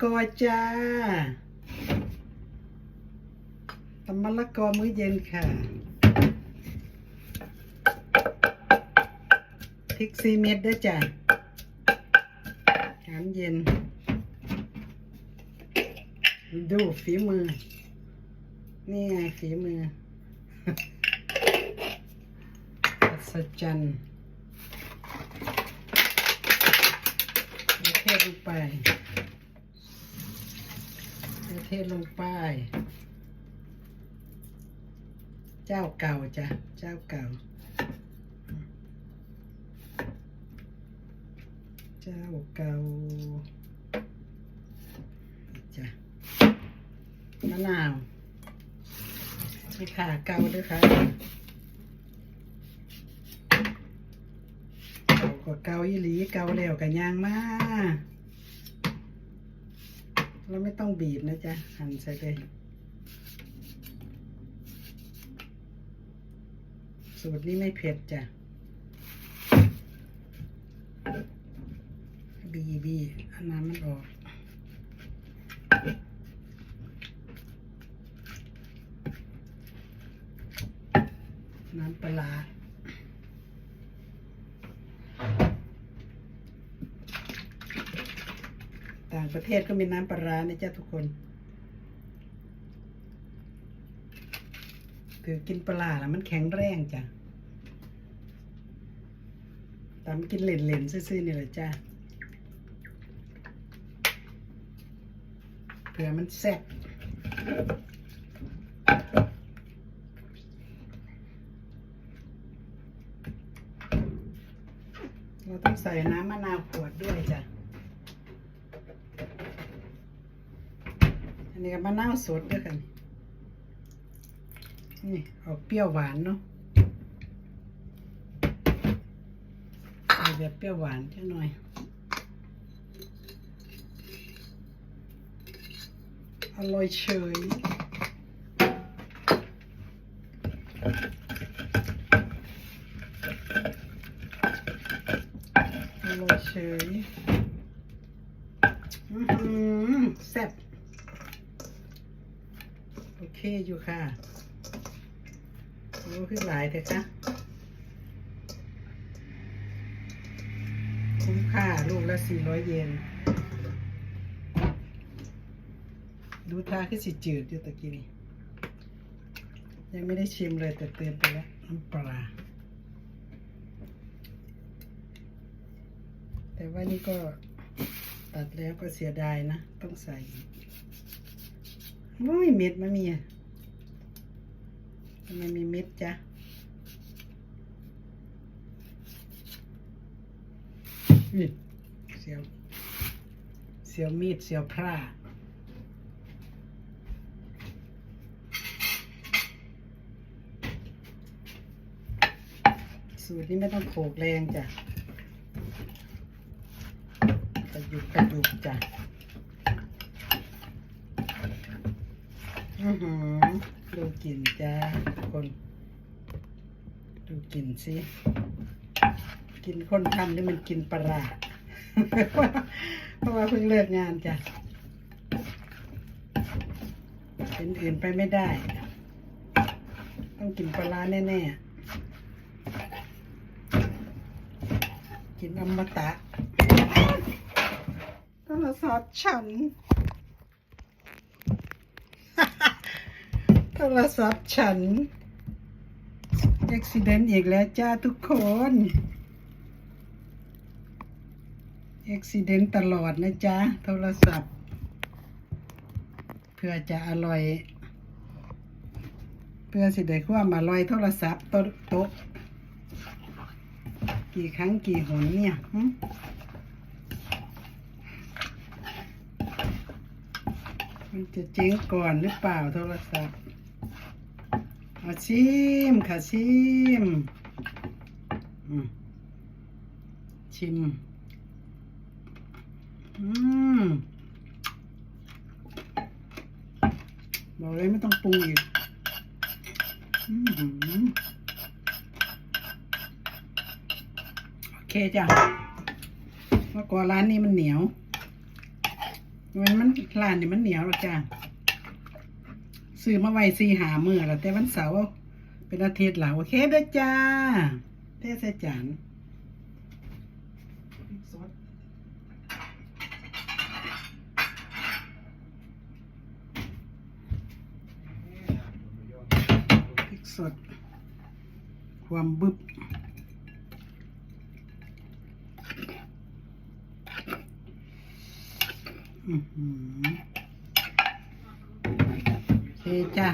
กอจ้าตำมะละกอมื้อเย็นค่ะพริกซีเม็ดด้วยจ้ะอาหารเย็น ดูฝีมือ นี่ไงฝีมืออัศจรรย์เทลงไป เทศลงไปเจ้าเก่าจ้ะ เจ้าเก่า เจ้าเก่าจ้ะมะนาวนี่ค่ะเก่าด้วยค่ะเก่ากว่าเก่าอีหลีเก่าแล้วกันยางมาก เราไม่ต้องบีบนะจ๊ะ หั่นใส่เลยสูตรนี้ไม่เผ็ดจ้ะ บีบีอันน้ำมันออก น้ำปลาร้าต่างประเทศก็มีน้ำปลาร้านะจ๊ะทุกคน ถือกินปลาแล้วมันแข็งแรงจ้ะตามกินเหล่นๆซื่อๆนี่แหละจ้ะเผื่อมันแซ่บเราต้องใส่น้ำมะนาวขวดด้วยจ้ะ อันนี้ก็มะนาวสดด้วยกันนี่ออกเปรี้ยวหวานเนาะเอาแบบเปรี้ยวหวานจังหน่อยอร่อยเฉยอร่อยเฉยอื้อหือแซ่บ เคอยู่ค่ะโอ้ขึ้นหลายเถอะคะคุ้มค่าลูกละสี่ร้อยเยนดูท่าขึ้นสิจืดอยู่ตะกี้นี่ยังไม่ได้ชิมเลยแต่เติมไปแล้วน้ำปลา แต่ว่านี่ก็ตัดแล้วก็เสียดายนะ ต้องใส่ ไม่มีเม็ดมันมีอะทำไมมีเม็ดจ๊ะนี่เสียว เสียวมีดเสียวพร่าสูตรนี้ไม่ต้องโขกแรงจ้ะกระยุกกระยุกจ้ะ อือหือดูกลิ่นจ้าทุกคน ดูกลิ่นสิกินคนทำนี่มันกินปลาเพราะว่าเพิ่งเลิกงานจ้ะเป็นอื่นไปไม่ได้ ต้องกินปลาแน่ๆ กินอมตะโทรศัพท์ฉัน โท รศัพท์ฉันอุบิเหตุอีกแล้วจ้าทุกคนอุบิเหตุตลอดนะจ๊ะ โทรศัพท์ เพื่อจะอร่อย เพื่อสิได้ความอร่อยโทรศัพท์โต๊ะกี่ครั้งกี่หนเนี่ยมันจะเจ๊งก่อนหรือเปล่าโทรศัพท์ มาชิมค่ะชิมชิม อืมบอกเลยไม่ต้องปรุงอีกโอเคจ้ะเมื่อก่อนร้านนี้มันเหนียวมันมันร้านนี่มันเหนียวหรอกจ้า ซื้อมาไว้สี่หาเมื่อแล้วแต่วันเสาร์เป็นอาทิตย์หลังโอเคเด้อจ้าเทใส่จานพริกสดพริกสด ความบึบอือหือ โอเคจ้า